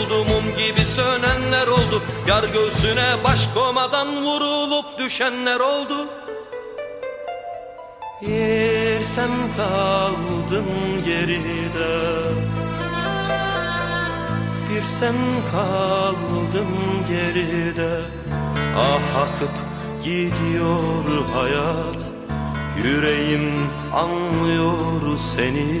oldu mum gibi sönenler oldu. Yar göğsüne baş komadan vurulup düşenler oldu. Yer sen kaldın geride. Bir sen kaldın geride. Ah akıp gidiyor hayat. Yüreğim anlıyor seni